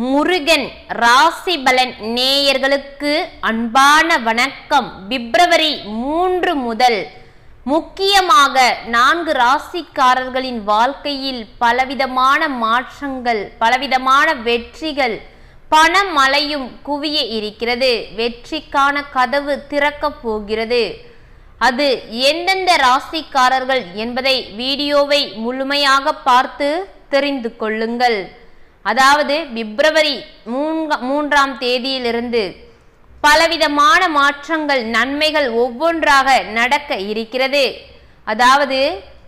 முருகன் ராசிபலன் நேயர்களுக்கு அன்பான வணக்கம். பிப்ரவரி மூன்று முதல் முக்கியமாக நான்கு ராசிக்காரர்களின் வாழ்க்கையில் பலவிதமான மாற்றங்கள் பலவிதமான வெற்றிகள் பணமழையும் குவிய இருக்கிறது. வெற்றிக்கான கதவு திறக்கப் போகிறது. அது எந்தெந்த ராசிக்காரர்கள் என்பதை வீடியோவை முழுமையாக பார்த்து தெரிந்து கொள்ளுங்கள். அதாவது பிப்ரவரி மூன்க மூன்றாம் தேதியிலிருந்து பலவிதமான மாற்றங்கள் நன்மைகள் ஒவ்வொன்றாக நடக்க இருக்கிறது. அதாவது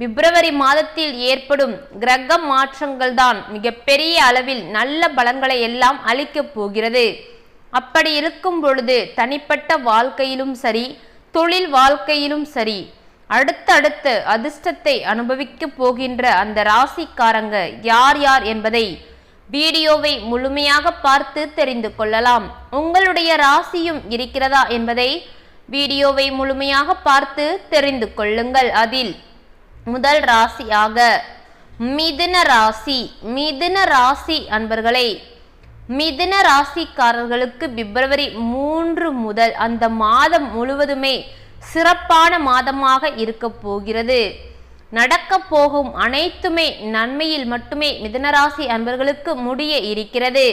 பிப்ரவரி மாதத்தில் ஏற்படும் கிரக மாற்றங்கள் தான் மிகப்பெரிய அளவில் நல்ல பலன்களை எல்லாம் அளிக்கப் போகிறது. அப்படி இருக்கும் பொழுது தனிப்பட்ட வாழ்க்கையிலும் சரி தொழில் வாழ்க்கையிலும் சரி அடுத்தடுத்து அதிர்ஷ்டத்தை அனுபவிக்கப் போகின்ற அந்த ராசிக்காரங்க யார் யார் என்பதை வீடியோவை முழுமையாக பார்த்து தெரிந்து கொள்ளலாம். உங்களுடைய ராசியும் இருக்கிறதா என்பதை வீடியோவை முழுமையாக பார்த்து தெரிந்து கொள்ளுங்கள். அதில் முதல் ராசியாக மிதுன ராசி. மிதுன ராசி அன்பர்களே மிதுன ராசிக்காரர்களுக்கு பிப்ரவரி மூன்று முதல் அந்த மாதம் முழுவதுமே சிறப்பான மாதமாக இருக்க போகிறது. நடக்கப் போகும் அனைத்துமே நன்மையில் மட்டுமே மிதனராசி அன்பர்களுக்கு முடிய இருக்கிறது.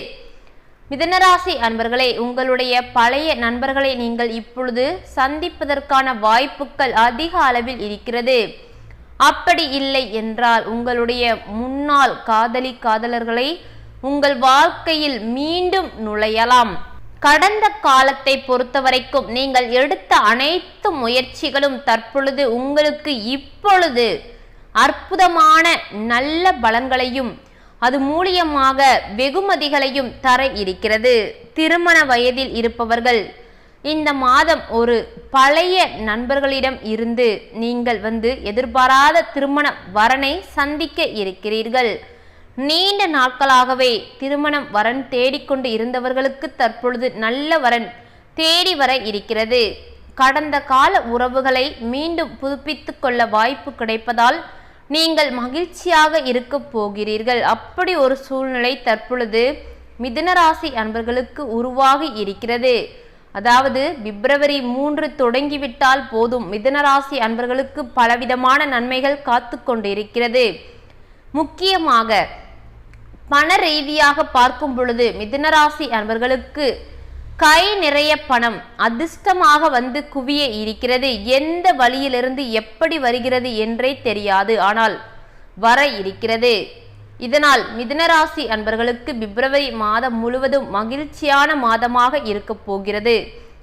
மிதனராசி அன்பர்களே உங்களுடைய பழைய நண்பர்களை நீங்கள் இப்பொழுது சந்திப்பதற்கான வாய்ப்புகள் அதிக அளவில் இருக்கிறது. அப்படி இல்லை என்றால் உங்களுடைய முன்னாள் காதலி காதலர்களை உங்கள் வாழ்க்கையில் மீண்டும் நுழையலாம். கடந்த காலத்தை பொறுத்தவரைக்கும் நீங்கள் எடுத்த அனைத்து முயற்சிகளும் தற்பொழுது உங்களுக்கு இப்பொழுது அற்புதமான நல்ல பலன்களையும் அது மூலியமாக வெகுமதிகளையும் தர இருக்கிறது. திருமண வயதில் இருப்பவர்கள் இந்த மாதம் ஒரு பழைய நண்பர்களிடம் இருந்து நீங்கள் வந்து எதிர்பாராத திருமண வரனை சந்திக்க இருக்கிறீர்கள். நீண்ட நாட்களாகவே திருமணம் வரன் தேடிக்கொண்டு இருந்தவர்களுக்கு தற்பொழுது நல்ல வரன் தேடி வர இருக்கிறது. கடந்த கால உறவுகளை மீண்டும் புதுப்பித்து கொள்ள வாய்ப்பு கிடைப்பதால் நீங்கள் மகிழ்ச்சியாக இருக்க போகிறீர்கள். அப்படி ஒரு சூழ்நிலை தற்பொழுது மிதுனராசி அன்பர்களுக்கு உருவாகி இருக்கிறது. அதாவது பிப்ரவரி மூன்று தொடங்கிவிட்டால் போதும். மிதுனராசி அன்பர்களுக்கு பலவிதமான நன்மைகள் காத்து கொண்டிருக்கிறது. முக்கியமாக பண ரீதியாக பார்க்கும் பொழுது மிதுனராசி அன்பர்களுக்கு கை நிறைய பணம் அதிர்ஷ்டமாக வந்து குவிய இருக்கிறது. எந்த வழியிலிருந்து எப்படி வருகிறது என்றே தெரியாது. ஆனால் வர இருக்கிறது. இதனால் மிதுனராசி அன்பர்களுக்கு பிப்ரவரி மாதம் முழுவதும் மகிழ்ச்சியான மாதமாக இருக்க போகிறது.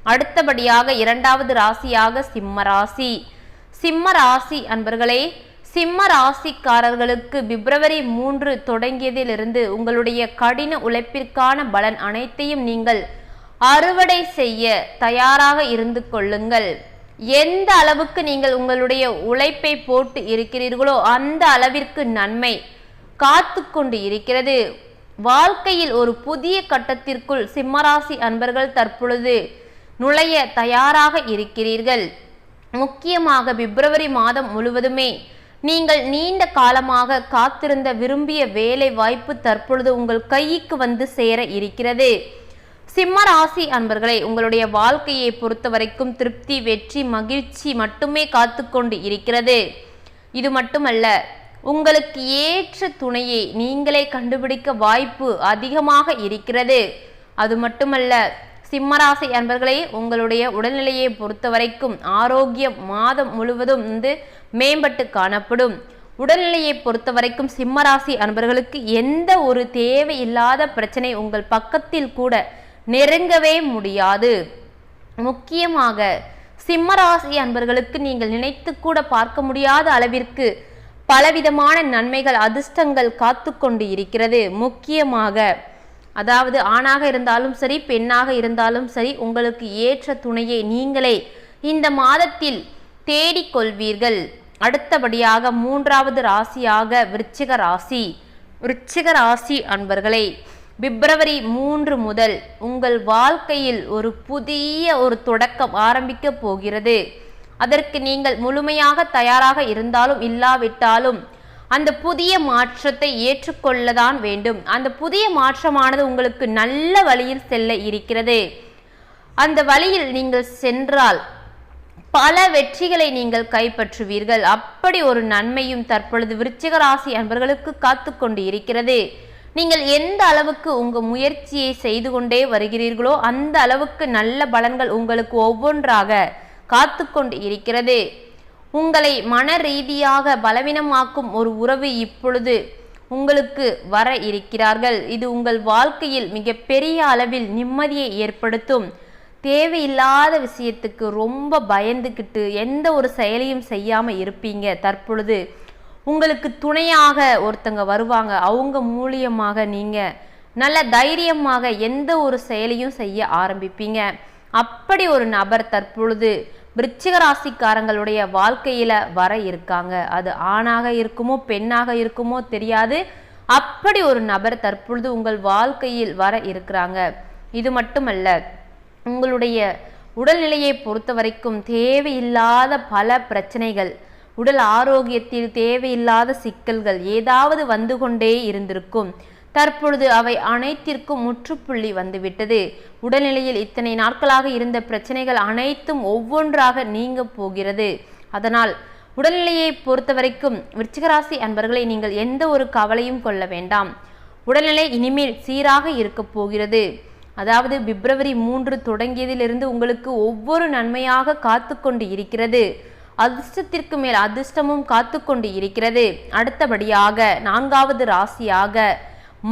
அடுத்தபடியாக இரண்டாவது ராசியாக சிம்ம ராசி. சிம்ம ராசி அன்பர்களே சிம்ம ராசிக்காரர்களுக்கு பிப்ரவரி மூன்று தொடங்கியதிலிருந்து உங்களுடைய கடின உழைப்பிற்கான பலன் அனைத்தையும் நீங்கள் அறுவடை செய்ய தயாராக இருந்து கொள்ளுங்கள். எந்த அளவுக்கு நீங்கள் உங்களுடைய உழைப்பை போட்டு இருக்கிறீர்களோ அந்த அளவிற்கு நன்மை காத்து கொண்டு இருக்கிறது. வாழ்க்கையில் ஒரு புதிய கட்டத்திற்குள் சிம்மராசி அன்பர்கள் தற்பொழுது நுழைய தயாராக இருக்கிறீர்கள். முக்கியமாக பிப்ரவரி மாதம் முழுவதுமே நீங்கள் நீண்ட காலமாக காத்திருந்த விரும்பிய வேலை வாய்ப்பு தற்பொழுது உங்கள் கைக்கு வந்து சேர இருக்கிறது. சிம்ம ராசி அன்பர்களை உங்களுடைய வாழ்க்கையை பொறுத்த வரைக்கும் திருப்தி வெற்றி மகிழ்ச்சி மட்டுமே காத்து கொண்டு இருக்கிறது. இது மட்டுமல்ல உங்களுக்கு ஏற்ற துணையை நீங்களே கண்டுபிடிக்க வாய்ப்பு அதிகமாக இருக்கிறது. அது மட்டுமல்ல சிம்மராசி அன்பர்களே உங்களுடைய உடல்நிலையை பொறுத்த வரைக்கும் ஆரோக்கியம் மாதம் முழுவதும் வந்து மேம்பட்டு காணப்படும். உடல்நிலையை பொறுத்த வரைக்கும் சிம்மராசி அன்பர்களுக்கு எந்த ஒரு தேவையில்லாத பிரச்சனை உங்கள் பக்கத்தில் கூட நெருங்கவே முடியாது. முக்கியமாக சிம்மராசி அன்பர்களுக்கு நீங்கள் நினைத்து கூட பார்க்க முடியாத அளவிற்கு பலவிதமான நன்மைகள் அதிர்ஷ்டங்கள் காத்து கொண்டு இருக்கிறது. முக்கியமாக அதாவது ஆணாக இருந்தாலும் சரி பெண்ணாக இருந்தாலும் சரி உங்களுக்கு ஏற்ற துணையை நீங்களே இந்த மாதத்தில் தேடிக்கொள்வீர்கள். அடுத்தபடியாக மூன்றாவது ராசியாக விருச்சிக ராசி. விருச்சிக ராசி அன்பர்களே பிப்ரவரி மூன்று முதல் உங்கள் வாழ்க்கையில் ஒரு புதிய ஒரு தொடக்கம் ஆரம்பிக்க போகிறது. அதற்கு நீங்கள் முழுமையாக தயாராக இருந்தாலும் இல்லாவிட்டாலும் அந்த புதிய மாற்றத்தை ஏற்றுக்கொள்ளதான் வேண்டும். அந்த புதிய மாற்றமானது உங்களுக்கு நல்ல வழியில் செல்ல இருக்கிறது. அந்த வழியில் நீங்கள் சென்றால் பல வெற்றிகளை நீங்கள் கைப்பற்றுவீர்கள். அப்படி ஒரு நன்மையும் தற்பொழுது விருச்சிக ராசி அன்பர்களுக்கு காத்து கொண்டு இருக்கிறது. நீங்கள் எந்த அளவுக்கு உங்கள் முயற்சியை செய்து கொண்டே வருகிறீர்களோ அந்த அளவுக்கு நல்ல பலன்கள் உங்களுக்கு ஒவ்வொன்றாக காத்து கொண்டு இருக்கிறது. உங்களை மன ரீதியாக பலவீனமாக்கும் ஒரு உறவு இப்பொழுது உங்களுக்கு வர இருக்கிறார்கள். இது உங்கள் வாழ்க்கையில் மிக பெரிய அளவில் நிம்மதியை ஏற்படுத்தும். தேவையில்லாத விஷயத்துக்கு ரொம்ப பயந்துக்கிட்டு எந்த ஒரு செயலையும் செய்யாமல் இருப்பீங்க. தற்பொழுது உங்களுக்கு துணையாக ஒருத்தங்க வருவாங்க. அவங்க மூலியமாக நீங்கள் நல்ல தைரியமாக எந்த ஒரு செயலையும் செய்ய ஆரம்பிப்பீங்க. அப்படி ஒரு நபர் தற்பொழுது விருச்சிக ராசிக்காரங்களுடைய வாழ்க்கையில் வர இருக்காங்க. அது ஆணாக இருக்குமோ பெண்ணாக இருக்குமோ தெரியாது. அப்படி ஒரு நபர் தற்பொழுது உங்கள் வாழ்க்கையில் வர இருக்கிறாங்க. இது மட்டுமல்ல உங்களுடைய உடல்நிலையை பொறுத்த வரைக்கும் தேவையில்லாத பல பிரச்சனைகள் உடல் ஆரோக்கியத்தில் தேவையில்லாத சிக்கல்கள் ஏதாவது வந்து கொண்டே இருந்திருக்கும். தற்பொழுது அவை அனைத்திற்கும் முற்றுப்புள்ளி வந்துவிட்டது. உடல்நிலையில் இத்தனை நாட்களாக இருந்த பிரச்சனைகள் அனைத்தும் ஒவ்வொன்றாக நீங்க போகிறது. அதனால் உடல்நிலையை பொறுத்த வரைக்கும் விருச்சிகராசி அன்பர்களை நீங்கள் எந்த ஒரு கவலையும் கொள்ள வேண்டாம். உடல்நிலை இனிமேல் சீராக இருக்கப் போகிறது. அதாவது பிப்ரவரி மூன்று தொடங்கியதிலிருந்து உங்களுக்கு ஒவ்வொரு நன்மையாக காத்து கொண்டு இருக்கிறது. அதிர்ஷ்டத்திற்கு மேல் அதிர்ஷ்டமும் காத்து கொண்டு இருக்கிறது. அடுத்தபடியாக நான்காவது ராசியாக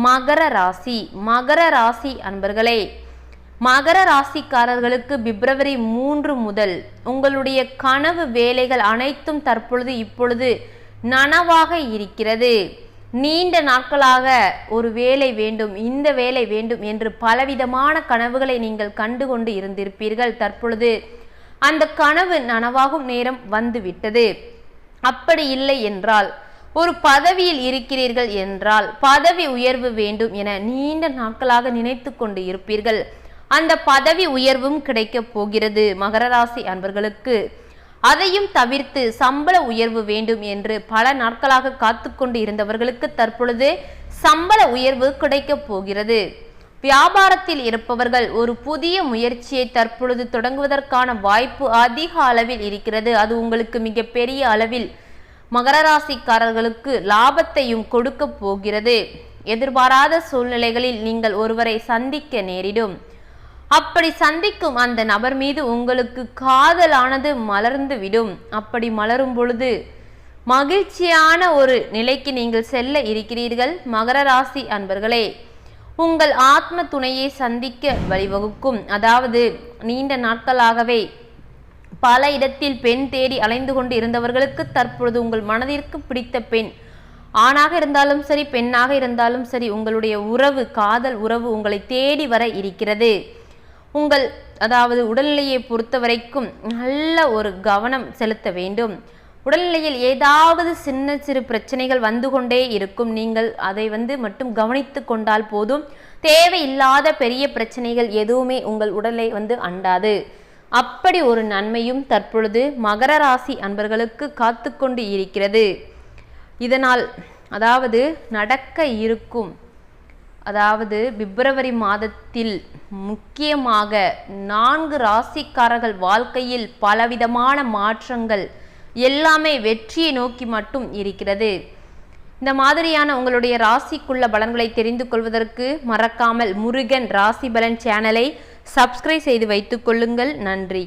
மகர ராசி. மகர ராசி அன்பர்களே மகர ராசிக்காரர்களுக்கு பிப்ரவரி மூன்று முதல் உங்களுடைய கனவு வேலைகள் அனைத்தும் தற்பொழுது இப்பொழுது நனவாக இருக்கிறது. நீண்ட நாட்களாக ஒரு வேலை வேண்டும் இந்த வேலை வேண்டும் என்று பலவிதமான கனவுகளை நீங்கள் கண்டுகொண்டு இருந்திருப்பீர்கள். தற்பொழுது அந்த கனவு நனவாகும் நேரம் வந்துவிட்டது. அப்படி இல்லை என்றால் ஒரு பதவியில் இருக்கிறீர்கள் என்றால் பதவி உயர்வு வேண்டும் என நீண்ட நாட்களாக நினைத்து கொண்டு இருப்பீர்கள். அந்த பதவி உயர்வும் கிடைக்கப் போகிறது. மகர ராசி அன்பர்களுக்கு அதையும் தவிர்த்து சம்பள உயர்வு வேண்டும் என்று பல நாட்களாக காத்து கொண்டு இருந்தவர்களுக்கு தற்பொழுது சம்பள உயர்வு கிடைக்கப் போகிறது. வியாபாரத்தில் இருப்பவர்கள் ஒரு புதிய முயற்சியை தற்பொழுது தொடங்குவதற்கான வாய்ப்பு அதிக அளவில் இருக்கிறது. அது உங்களுக்கு மிக பெரிய அளவில் மகர ராசிக்காரர்களுக்கு லாபத்தையும் கொடுக்க போகிறது. எதிர்பாராத சூழ்நிலைகளில் நீங்கள் ஒருவரை சந்திக்க நேரிடும். அப்படி சந்திக்கும் அந்த நபர் மீது உங்களுக்கு காதலானது மலர்ந்து விடும். அப்படி மலரும் பொழுது மகிழ்ச்சியான ஒரு நிலைக்கு நீங்கள் செல்ல இருக்கிறீர்கள் மகர ராசி அன்பர்களே. உங்கள் ஆத்ம துணையை சந்திக்க வழிவகுக்கும். அதாவது நீண்ட நாட்களாகவே பல இடத்தில் பெண் தேடி அலைந்து கொண்டு இருந்தவர்களுக்கு தற்பொழுது உங்கள் மனதிற்கு பிடித்த பெண். ஆணாக இருந்தாலும் சரி பெண்ணாக இருந்தாலும் சரி உங்களுடைய உறவு காதல் உறவு உங்களை தேடி வர இருக்கிறது. உங்கள் அதாவது உடல்நிலையை பொறுத்த வரைக்கும் நல்ல ஒரு கவனம் செலுத்த வேண்டும். உடல்நிலையில் ஏதாவது சின்ன சிறு பிரச்சனைகள் வந்து கொண்டே இருக்கும். நீங்கள் அதை வந்து மட்டும் கவனித்து கொண்டால் போதும். தேவையில்லாத பெரிய பிரச்சனைகள் எதுவுமே உங்கள் உடலை வந்து அண்டாது. அப்படி ஒரு நன்மையும் தற்பொழுது மகர ராசி அன்பர்களுக்கு காத்து கொண்டு இருக்கிறது. இதனால் அதாவது நடக்க இருக்கும் அதாவது பிப்ரவரி மாதத்தில் முக்கியமாக நான்கு ராசிக்காரர்கள் வாழ்க்கையில் பலவிதமான மாற்றங்கள் எல்லாமே வெற்றியை நோக்கி மட்டும் இருக்கிறது. இந்த மாதிரியான உங்களுடைய ராசிக்குள்ள பலன்களை தெரிந்து கொள்வதற்கு மறக்காமல் முருகன் ராசி பலன் சேனலை சப்ஸ்கிரைப் செய்து வைத்துக் கொள்ளுங்கள். நன்றி.